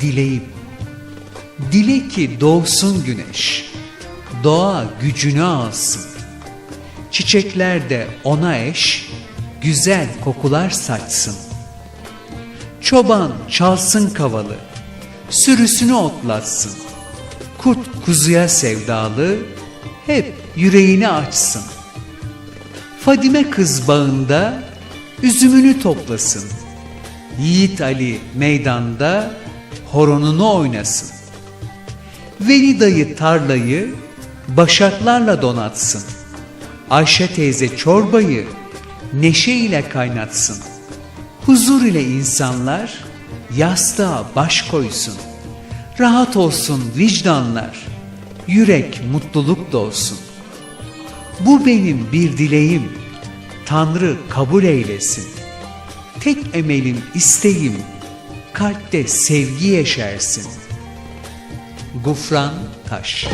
Dileğim. Dile ki doğsun güneş. Doğa gücünü alsın. Çiçekler de ona eş. Güzel kokular saçsın. Çoban çalsın kavalı. Sürüsünü otlatsın. Kurt kuzuya sevdalı. Hep yüreğini açsın. Fadime kız bağında Üzümünü toplasın Yiğit Ali meydanda horonunu oynasın. Veli dayı tarlayı başaklarla donatsın. Ayşe teyze çorbayı neşe ile kaynatsın. Huzur ile insanlar yastığa baş koysun. Rahat olsun vicdanlar, yürek mutluluk dolsun. Bu benim bir dileğim, Tanrı kabul eylesin. Tek emelim, isteğim, kalpte sevgi yeşersin. Gufran Taş